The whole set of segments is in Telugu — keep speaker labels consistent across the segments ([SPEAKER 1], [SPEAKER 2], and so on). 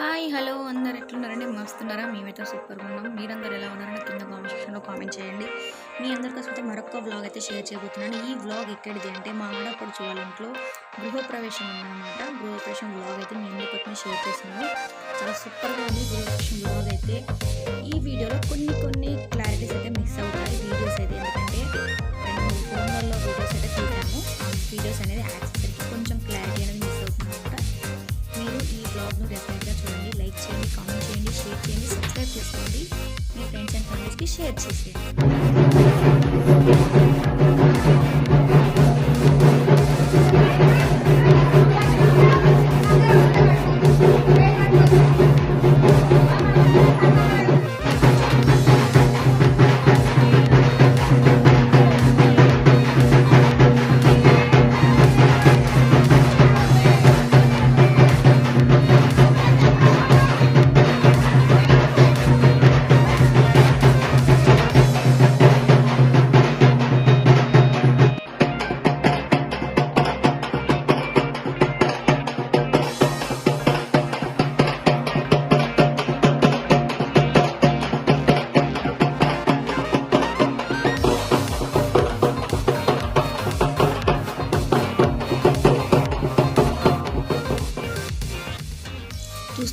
[SPEAKER 1] హాయ్ హలో అందరు ఎట్లున్నారండి? మస్తున్నారా? మేమైతే సూపర్గా ఉన్నాం. మీరందరూ ఎలా ఉన్నారని కింద కామెంట్ సెక్షన్లో కామెంట్ చేయండి. మీ అందరి కోసం అయితే మరొక వ్లాగ్ అయితే షేర్ చేయబోతున్నాను. ఈ వ్లాగ్ ఎక్కడిది అంటే మా ఆడపడుచు వాళ్ళ ఇంట్లో గృహప్రవేశం ఉందన్నమాట. గృహప్రవేశం వ్లాగ్ అయితే మీ అందరికీ షేర్ చేస్తున్నాను. చాలా సూపర్గా ఉంది గృహప్రవేశం వ్లాగ్ అయితే. ఈ వీడియోలో కొన్ని కొన్ని క్లారిటీస్ అయితే మిస్ అవుతాయి. వీడియోస్ అయితే ఎందుకంటే రెండు ఫోన్లలో వీడియోస్ అయితే చూసాము వీడియోస్ అనేది యాక్సెసరీకి కొంచెం క్లారిటీ అనేది ఈ బ్లాగ్ను డెఫినెట్గా చూడండి. లైక్ చేయండి కామెంట్ చేయండి షేర్ చేయండి సబ్స్క్రైబ్ చేసుకోండి. మీ ఫ్రెండ్స్ అండ్ ఫ్యామిలీస్కి షేర్ చేసేయండి.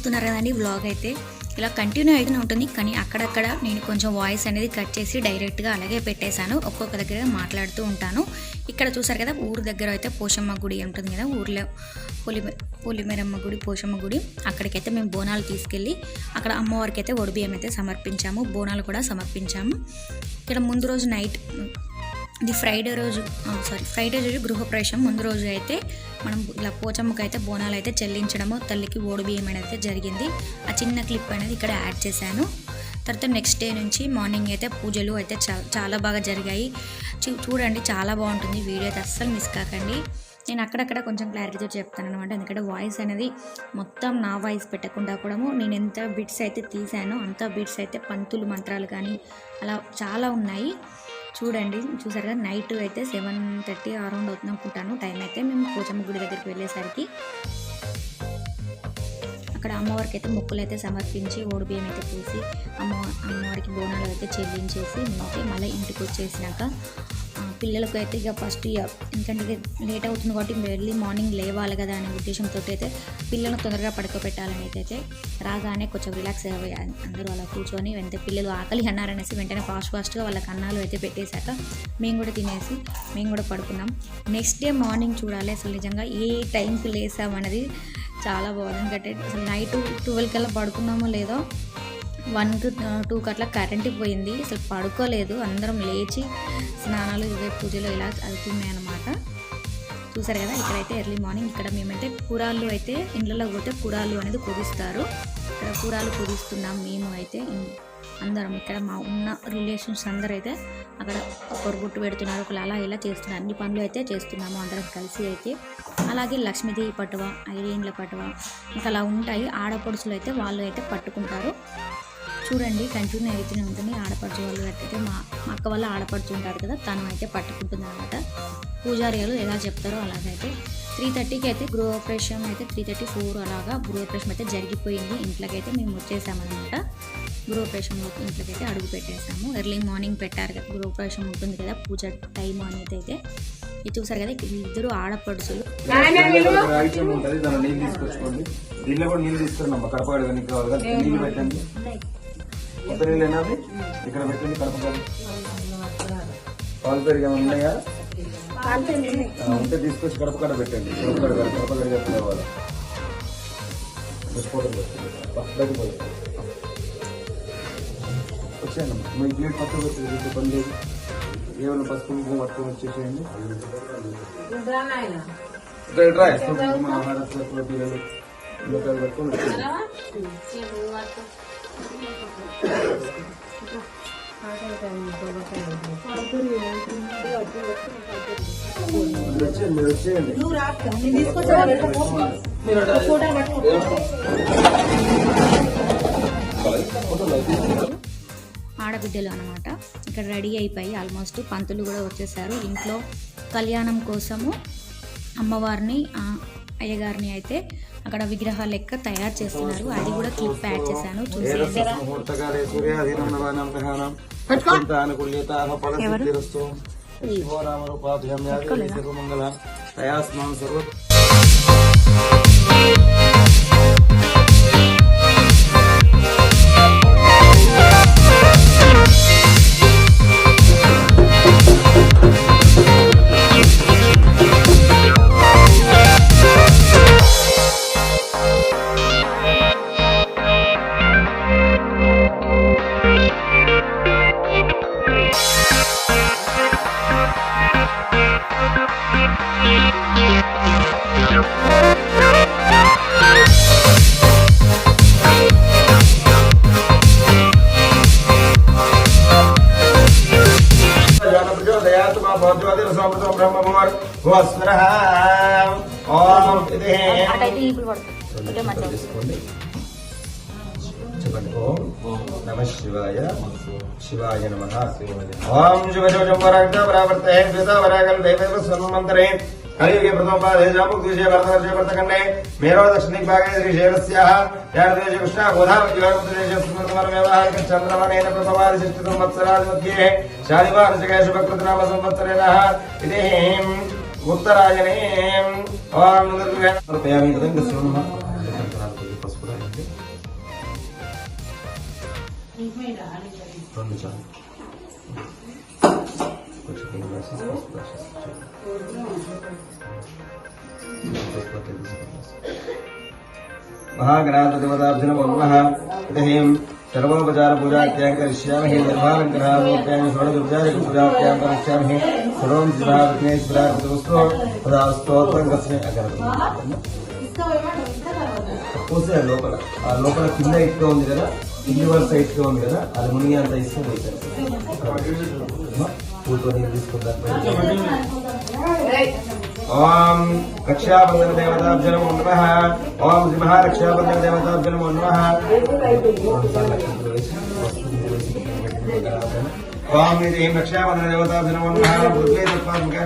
[SPEAKER 1] చూస్తున్నారు కదండి బ్లాగ్ అయితే? ఇలా కంటిన్యూ అయితేనే ఉంటుంది. కానీ అక్కడక్కడ నేను కొంచెం వాయిస్ అనేది కట్ చేసి డైరెక్ట్గా అలాగే పెట్టేశాను. ఒక్కొక్క దగ్గర మాట్లాడుతూ ఉంటాను. ఇక్కడ చూసారు కదా ఊరు దగ్గర అయితే పోషమ్మ గుడి ఉంటుంది కదా ఊర్లో పులి పులిమెరమ్మ గుడి పోషమ్మ గుడి. అక్కడికైతే మేము బోనాలు తీసుకెళ్ళి అక్కడ అమ్మవారికి అయితే ఒడిబియ్యం అయితే సమర్పించాము. బోనాలు కూడా సమర్పించాము. ఇక్కడ ముందు రోజు నైట్ ఇది ఫ్రైడే రోజు. సారీ ఫ్రైడే రోజు గృహప్రవేశం. ముందు రోజు అయితే మనం ఇలా పోచమ్మకి అయితే బోనాలు అయితే చెల్లించడము తల్లికి ఓడి బియ్యం అనేది అయితే జరిగింది. ఆ చిన్న క్లిప్ అనేది ఇక్కడ యాడ్ చేశాను. తర్వాత నెక్స్ట్ డే నుంచి మార్నింగ్ అయితే పూజలు అయితే చాలా బాగా జరిగాయి. చూ- చూడండి చాలా బాగుంటుంది. వీడియో అయితే అస్సలు మిస్ కాకండి. నేను అక్కడక్కడ కొంచెం క్లారిటీతో చెప్తాను అనమాట ఎందుకంటే వాయిస్ అనేది మొత్తం నా వాయిస్ పెట్టకుండా కూడా నేను ఎంత బిట్స్ అయితే తీసానో అంత బిట్స్ అయితే పంతులు మంత్రాలు కానీ అలా చాలా ఉన్నాయి. చూడండి చూసారుగా కదా నైట్ అయితే సెవెన్ థర్టీ అరౌండ్ అవుతుంది అనుకుంటాను. టైం అయితే మేము పోచమ్మ గుడి దగ్గరికి వెళ్ళేసరికి అక్కడ అమ్మవారికి అయితే మొక్కులు అయితే సమర్పించి ఓడి బియ్యం అయితే పూసి అమ్మ అమ్మవారికి బోనాలు అయితే చెల్లించేసి మళ్ళీ ఇంటికి వచ్చేసినాక పిల్లలకు అయితే ఇక ఫస్ట్ ఇక ఎందుకంటే లేట్ అవుతుంది కాబట్టి ఎర్లీ మార్నింగ్ లేవాలి కదా అనే ఉద్దేశంతో అయితే పిల్లలను తొందరగా పడుకోబెట్టాలని అయితే అయితే రాగానే కొంచెం రిలాక్స్ అయ్యి అందరూ అలా కూర్చొని వెంటనే పిల్లలు ఆకలి అన్నారనేసి వెంటనే ఫాస్ట్ ఫాస్ట్గా వాళ్ళకి అన్నాలు అయితే పెట్టేశాక మేము కూడా తినేసి మేము కూడా పడుకున్నాం. నెక్స్ట్ డే మార్నింగ్ చూడాలి. అసలు నిజంగా ఏ టైంకి లేసామన్నది చాలా బాగుంది ఎందుకంటే అసలు నైట్ ట్వెల్వ్ కల్లా పడుకున్నామో లేదో వన్ టు టూ కట్ల కరెంట్ పోయింది. అసలు పడుకోలేదు. అందరం లేచి స్నానాలు ఇవే పూజలు ఇలా అవుతున్నాయి అన్నమాట. చూసారు కదా ఇక్కడైతే ఎర్లీ మార్నింగ్ ఇక్కడ మేమైతే కూరాళ్ళు అయితే ఇండ్లలో పోతే కూరాళ్ళు అనేది కుదిస్తారు. ఇక్కడ కూరాలు కుదిస్తున్నాం మేము అయితే అందరం. ఇక్కడ మా ఉన్న రిలేషన్స్ అందరూ అయితే అక్కడ ఒకరు గుట్టు పెడుతున్నారు ఒకరు అలా ఇలా చేస్తున్నారు. అన్ని పనులు అయితే చేస్తున్నాము అందరం కలిసి అయితే. అలాగే లక్ష్మీదేవి పట్టువ ఐరేండ్ల పట్టువ ఇంకా అలా ఉంటాయి. ఆడపడుచులు అయితే వాళ్ళు అయితే పట్టుకుంటారు. చూడండి కంటిన్యూ అయితేనే ఉంటుంది ఆడపడుచు వాళ్ళు అయితే మా మా అక్క వాళ్ళ ఆడపడుచు ఉంటారు కదా తను అయితే పట్టుకుంటుంది అనమాట పూజారిలు ఎలా చెప్తారో అలాగైతే త్రీ థర్టీకి అయితే గృహప్రవేశం అయితే త్రీ థర్టీ ఫోర్ అలాగా గృహప్రవేశం అయితే జరిగిపోయింది. ఇంట్లోకి అయితే మేము వచ్చేసామన్నమాట. గృహప్రవేశంలో ఇంట్లోకి అయితే అడుగు పెట్టేసాము. ఎర్లీ మార్నింగ్ పెట్టారు కదా గృహప్రవేశం ఉంటుంది కదా పూజ టైం అనేది అయితే. ఇది చూసారు కదా ఇద్దరు ఆడపడుచులు.
[SPEAKER 2] దీనిలో కూడా నీళ్ళు తీసుకున్నాం కడప నీళ్ళు పెట్టండి. కొత్త నీళ్ళు ఏనాది ఇక్కడ పెట్టండి కడప పాలు పెరిగి ఏమైనా ఉన్నాయా? ఉంటే తీసుకొచ్చి కడప కడ పెట్టండి. కడప కడగ కడప ఫోటో బయటకు పోయి. వచ్చాను మీ ప్లేట్ పక్కకు వచ్చి పని లేదు ఏమైనా పసుపు కుంకుమ పట్టుకొని వచ్చేసేయండి. ఇక్కడ రా కుంకుమ పట్టుకొని వచ్చేయండి
[SPEAKER 1] ఆడబిడ్డలు అనమాట ఇక్కడ రెడీ అయిపోయి ఆల్మోస్ట్ పంతులు కూడా వచ్చేసారు. ఇంట్లో కళ్యాణం కోసము అమ్మవారిని అయ్యగారిని అయితే అక్కడ విగ్రహాల లెక్క తయారు చేస్తున్నారు. అది కూడా క్లిప్ యాడ్ చేశాను. చూసేయండి.
[SPEAKER 2] శివాయ నమ ఓం శివశోజం వరాగ్ద వరావర్తే శ్వేత వరాగల్ దైవ సన్మంతరే. కలియుగే ప్రథమ పాదే జాముక్తిషే భరతవర్షే భరతఖండే మేరో దక్షిణ భాగే శ్రీశైలస్యాః యాదేశ కృష్ణ గోదావరి యోగముద్రేశ స్మృతమర వ్యవహారిక చంద్రమనేన ప్రథమాది షష్ఠి సంవత్సరాది మధ్యే. రెండు చాలు కొంచెం కింద వేసి పసుపు రాసేసి పసుపు తీసుకోండి. महागणाधिपदार्जुन नमः इदहीं सर्वोपचार पूजात्यां करिष्यामि निर्मालङ्करामूर्त्यां षोडशोपचारिक पूजात्यां करिष्यामि सर्वं शिवः विघ्नेश्वरार्पितमस्तु तदा స్తోత్రం కస్మే పోసే లోపల ఆ లోపల కింద ఇటుగా ఉంది కదా సిల్వర్ వరుస ఇటుగా ఉంది కదా అల్యూమినియం మునిగి అంత ఇస్తే పోతారు పూతో తీసుకుంటారు. ఓం రక్షాబంధన దేవతాభ్య ఓం శ్రీ రక్షాబంధన దేవతాభ్య ఓం ఇది రక్షాబంధన దేవతాభ్య నమో. తత్వాత్మకాయ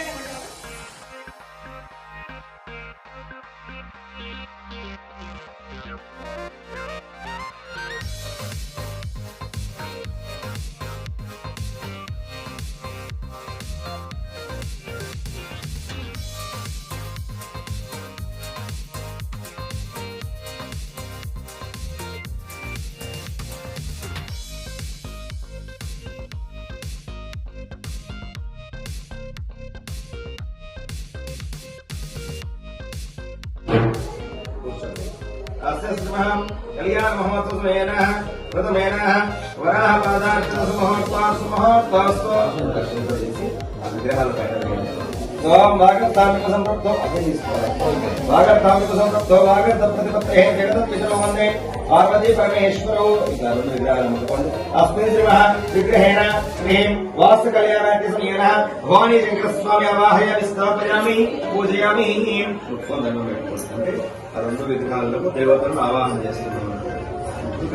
[SPEAKER 2] అస్యస్మహం కళ్యాణ మహోత్సవేన ప్రథమేన వరాహ పాదార్చన సుమహోత్వా సుమహోత్వాస్తో విగ్రహాల పైన ఓం సంప్రప్తో తీసుకోవాలి సంప్రప్తో ప్రతిపత్తే వందే పార్వతీ రెండు విగ్రహాలు ముట్టుకోండి అస్మిన్ విగ్రహేణ శ్రీం వాస్తు భవానీ శంకర స్వామి అవాహయామి స్థాపయామి పూజయామి అంటే ఆ రెండు విగ్రహాలకు దేవతలను ఆవాహన చేస్తున్నాం.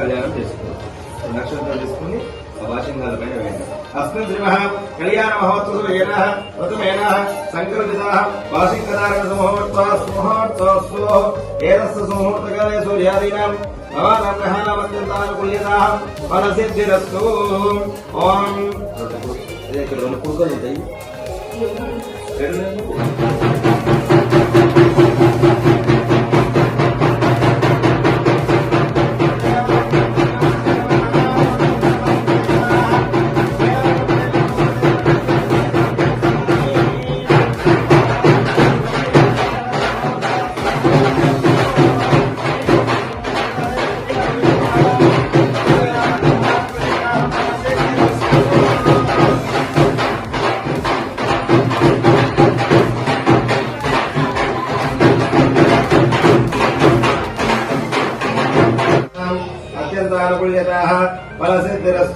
[SPEAKER 2] కళ్యాణం చేసుకున్నాం నక్షత్రం తీసుకుని ఆ వాషింగాల పైన వేయండి. అస్మిన్ శ్రీమ మహా కళ్యాణ మహోత్సవేన ఋతుమేన సంకల్పిత వాషింగదారణ సుముహూర్తాస్తు ముహూర్తోస్తు ఏదస్సు సుముహూర్తకాలే సూర్యాదీనాం ఫలసిద్ధిరస్తు. ఓం. ఇక్కడ రెండు కుడుకలు ఉంటాయి.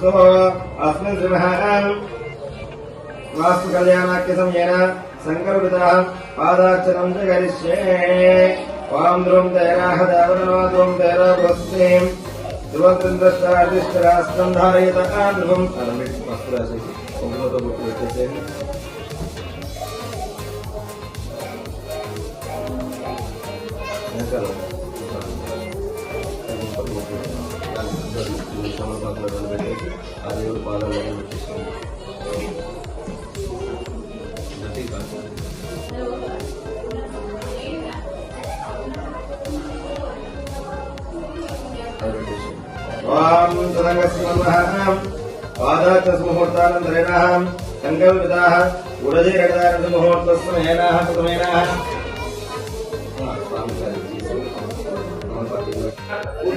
[SPEAKER 2] రెండు
[SPEAKER 3] फलसिद्धिरस्तु अस्मिन् श्रीमः वास्तु कल्याणाख्य समयेन सङ्कल्पितः पादार्चनं च करिष्ये वां ध्रुवं तैराह देवनो ध्रुवं तैरा बृहस्पतिं ध्रुवन्द्रष्टादिष्टराष्ट्रं धारयत ध्रुवम् वस्तु राशि కుంకుమతో బొట్టు పెట్టేసేయండి వెనకాల ఆ దేవుడు పాదాలు పెట్టేసేయండి నది కాదు. వాం తదంగస్మహం పాదాచ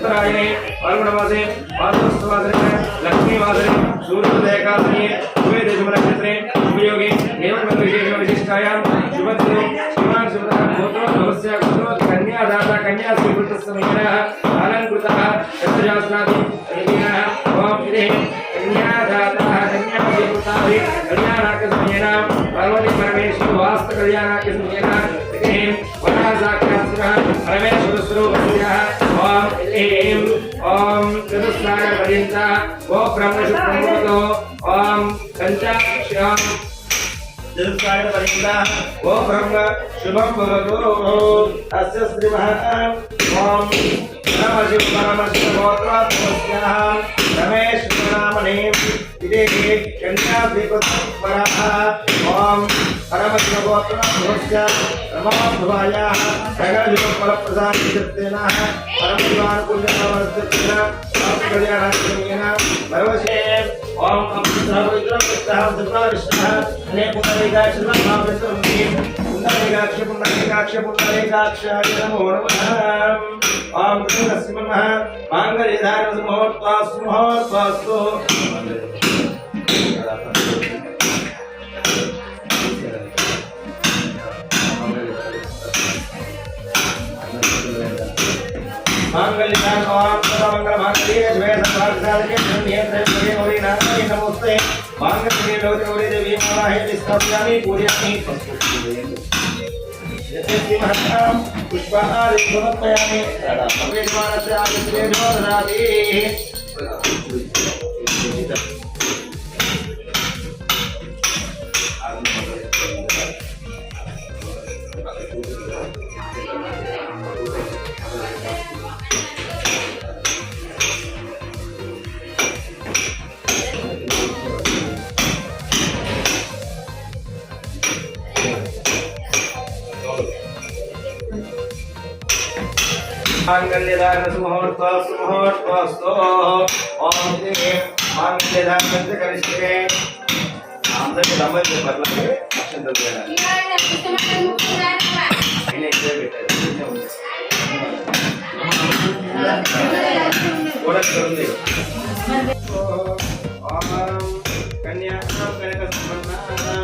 [SPEAKER 3] ఉత్తరాయణే పాల్గొనవాసే
[SPEAKER 2] పాల్గొనవాసనే లక్ష్మీవాసనే సూర్యోదయకాలనే సూర్యదేశం నక్షత్రే ఉపయోగే దేవత విశేష విశిష్టాయాం శుభత్రే శివాన్ శుభత గోత్రో నమస్య గోత్రో కన్యాదాత కన్యాశ్రీకృత సమయ కాలం కృత పరిందా ఓం బ్రహ్మ శుభం భవతు అస్య శ్రీమహా. ॐ नमशिवपरमशिवगोत्रात्मस्याः रमेशनामनीम् इति कन्यास्वीकृतपरः ॐ परमशिवगोत्रात्मस्य रमाभुवायाः सकलयुगफलप्रसादिशक्तेनः परमशिवानुकुल्यवर्धतेन स्वामिकल्याणाश्रमेण भगवशे ॐ अमृतः पवित्रं कृतः सुप्राविष्टः अनेकुलविकाशिनः मामृतं పుండరీకాక్ష పుండరీకాక్ష పుండరీకాక్షాయ నమో నమః ఆం కృష్ణస్య నమః మాంగళ్యధారణ సుమహోత్వాస్తు మహోత్వాస్తు मांगल्यं वाक्सवमंगल मांगल्ये श्वेत सर्वार्थालके धन्ये त्रिपुरे गौरी नारायणी नमोस्ते मांगल्ये लोके गौरी देवी मोराहे विस्तृप्यामि पूजयामि यस्यसिंहस्तां पुष्पाहारे समर्पयामि प्रणमवेश्वरस्य आदित्ये ज्योतनादेः ఆయన ఇదే పెట్టారు ఇదే ఉంది. కూడా ఇక్కడ ఉంది ఓం కన్యా కనక సంపన్నాం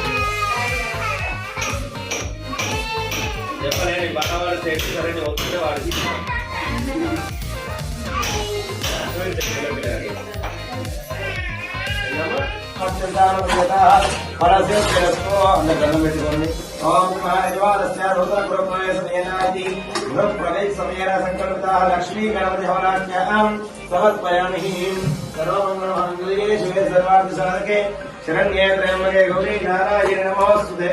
[SPEAKER 2] చేస్తారని వస్తుంటే వాడికి లక్ష్మీ గణపతి హవనాఖ్యాం సమర్పయామి సర్వమంగళమంగళే శివే సర్వార్థ సాధకే శరణ్యే త్రయంబకే గౌరీ నారాయణ నమోస్తుతే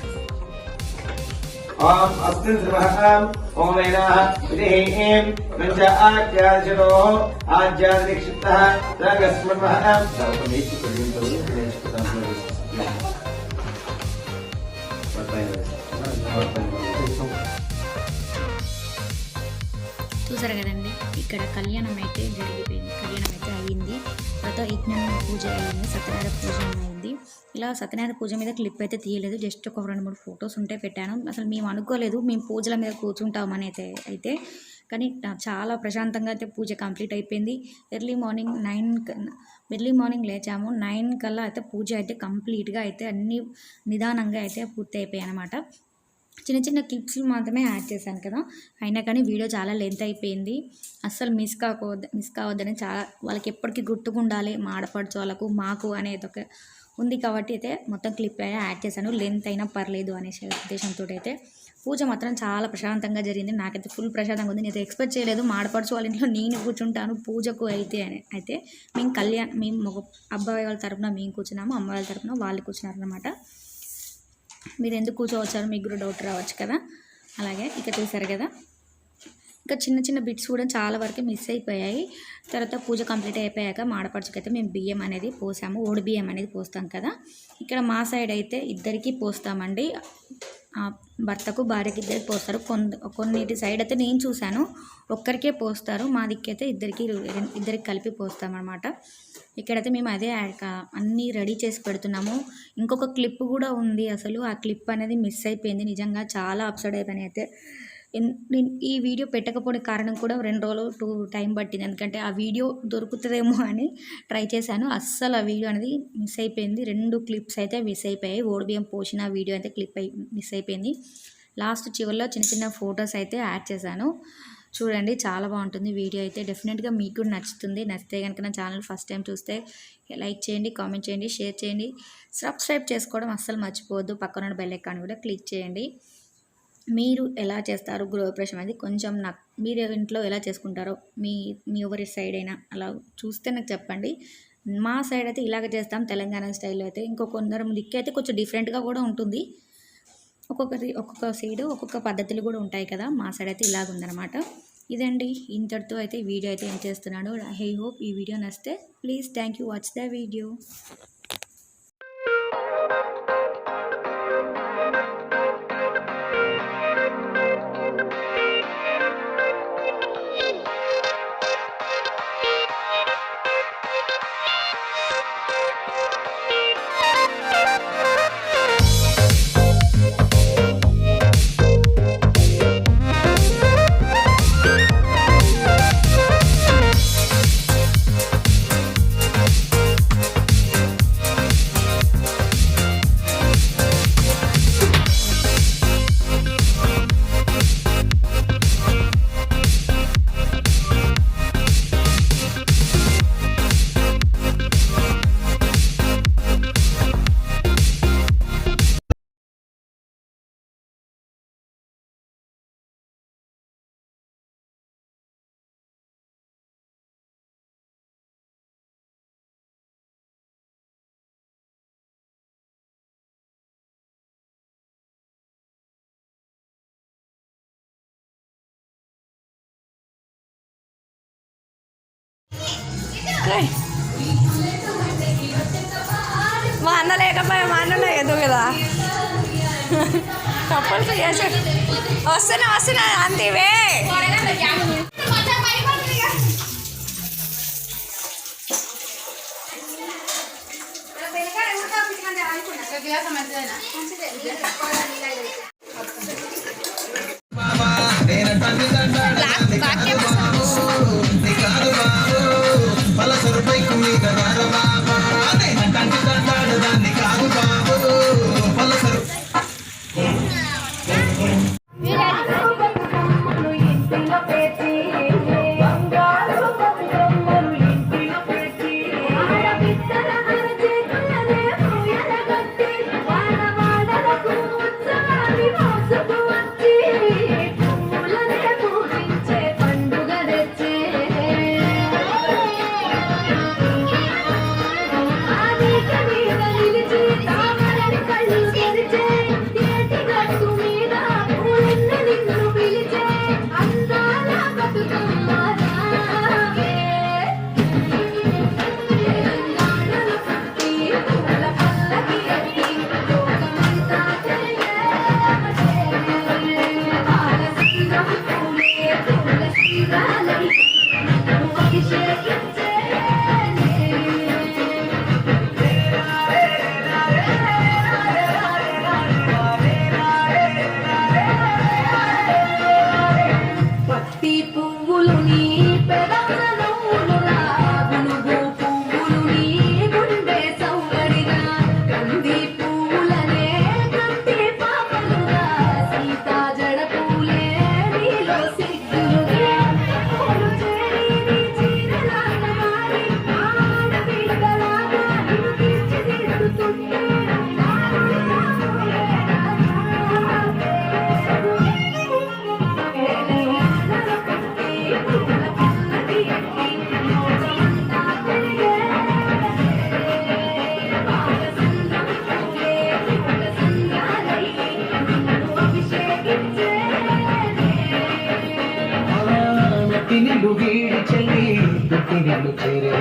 [SPEAKER 4] ॐ अस्मिन् ధ్రువః ఓం వేదాః విధిః ఏం పంచ ఆజ్ఞాచరో ఆజ్ఞాదిక్షిప్తః సగస్మన్వః
[SPEAKER 1] చూసారు కదండి ఇక్కడ కళ్యాణం అయితే జరిగిపోయింది. కళ్యాణం అయితే అయ్యింది తర్వాత యజ్ఞం పూజ అయ్యింది సత్యనారాయణ పూజ అయింది. ఇలా సత్యనారాయణ పూజ మీద క్లిప్ అయితే తీయలేదు. జస్ట్ ఒక రెండు మూడు ఫొటోస్ ఉంటే పెట్టాను. అసలు మేము అనుకోలేదు. మేము పూజల మీద కూర్చుంటామని అయితే అయితే. కానీ చాలా ప్రశాంతంగా అయితే పూజ కంప్లీట్ అయిపోయింది. Early morning nine early morning లేచాము. Nine కల్లా అయితే పూజ అయితే కంప్లీట్గా అయితే అన్ని నిదానంగా అయితే పూర్తి అయిపోయాయి అనమాట చిన్న చిన్న క్లిప్స్ మాత్రమే యాడ్ చేశాను కదా. అయినా కానీ వీడియో చాలా లెంత్ అయిపోయింది. అస్సలు మిస్ కాకూడదు మిస్ కావద్దని చాలా వాళ్ళకి ఎప్పటికీ గుర్తుకుండాలి. మా ఆడపడుచు వాళ్ళకు మాకు అనేది ఒక ఉంది కాబట్టి అయితే మొత్తం క్లిప్ అయినా యాడ్ చేశాను. లెంత్ అయినా పర్లేదు అనేసి ఉద్దేశంతో అయితే పూజ మాత్రం చాలా ప్రశాంతంగా జరిగింది. నాకైతే ఫుల్ ప్రశాంతంగా ఉంది. నేను ఎక్స్పెక్ట్ చేయలేదు. మాడపడుచు వాళ్ళ ఇంట్లో నేను కూర్చుంటాను పూజకు అయితే అని. అయితే మేము కళ్యాణ్ మేము ఒక అబ్బాయి వాళ్ళ తరపున మేము కూర్చున్నాము. అమ్మాయి వాళ్ళ తరపున వాళ్ళు కూర్చున్నారు అనమాట మీరు ఎందుకు కూర్చోవచ్చారు? మీకు కూడా డౌట్ రావచ్చు కదా? అలాగే ఇక చూసారు కదా? ఇంకా చిన్న చిన్న బిట్స్ కూడా చాలా వరకు మిస్ అయిపోయాయి. తర్వాత పూజ కంప్లీట్ అయిపోయాక మాడపడుచుకైతే మేము బియ్యం అనేది పోసాము. ఓడి బియ్యం అనేది పోస్తాం కదా. ఇక్కడ మా సైడ్ అయితే ఇద్దరికి పోస్తామండి. ఆ భర్తకు భార్యకి ఇద్దరికి పోస్తారు. కొన్ని కొన్నిటి సైడ్ అయితే నేను చూశాను. ఒక్కరికే పోస్తారు. మా దిక్కైతే ఇద్దరికి ఇద్దరికి కలిపి పోస్తామన్నమాట. ఇక్కడైతే మేము అదే అన్నీ రెడీ చేసి పెడుతున్నాము. ఇంకొక క్లిప్ కూడా ఉంది అసలు. ఆ క్లిప్ అనేది మిస్ అయిపోయింది. నిజంగా చాలా అప్సెట్ అయిపోయినాయి అయితే. నేను ఈ వీడియో పెట్టకపోవడం కారణం కూడా రెండు రోజులు టూ టైం పట్టింది. ఎందుకంటే ఆ వీడియో దొరుకుతుందేమో అని ట్రై చేశాను. అస్సలు ఆ వీడియో అనేది మిస్ అయిపోయింది. రెండు క్లిప్స్ అయితే మిస్ అయిపోయాయి. ఓడిబియ్యం పోసిన వీడియో అయితే క్లిప్ అయి మిస్ అయిపోయింది. లాస్ట్ చివరిలో చిన్న చిన్న ఫొటోస్ అయితే యాడ్ చేశాను. చూడండి చాలా బాగుంటుంది వీడియో అయితే. డెఫినెట్గా మీకు కూడా నచ్చుతుంది. నచ్చితే కనుక నా ఛానల్ ఫస్ట్ టైం చూస్తే లైక్ చేయండి కామెంట్ చేయండి షేర్ చేయండి. సబ్స్క్రైబ్ చేసుకోవడం అస్సలు మర్చిపోవద్దు. పక్కన బెల్ ఐకాన్ కూడా క్లిక్ చేయండి. మీరు ఎలా చేస్తారు గృహప్రవేశం అనేది కొంచెం నాకు మీరు ఇంట్లో ఎలా చేసుకుంటారో మీ మీ ఎవరి సైడ్ అయినా అలా చూస్తే నాకు చెప్పండి. మా సైడ్ అయితే ఇలాగ చేస్తాం తెలంగాణ స్టైల్లో అయితే. ఇంకో కొందరు దిక్కు అయితే కొంచెం డిఫరెంట్గా కూడా ఉంటుంది. ఒక్కొక్కరి ఒక్కొక్క సైడ్ ఒక్కొక్క పద్ధతులు కూడా ఉంటాయి కదా. మా సైడ్ అయితే ఇలాగ ఉందన్నమాట. ఇదండి. ఇంతటితో అయితే వీడియో అయితే ఏం చేస్తున్నాను. ఐ హోప్ ఈ వీడియో నచ్చితే please thank you watch the
[SPEAKER 5] video అన్న లేకపోయా మా అన్న లేదు కదా? కప్పల్స్ చేసే వస్తున్నా వస్తున్నా అంతేవే
[SPEAKER 6] ఆడపిత్తల
[SPEAKER 7] பெயரே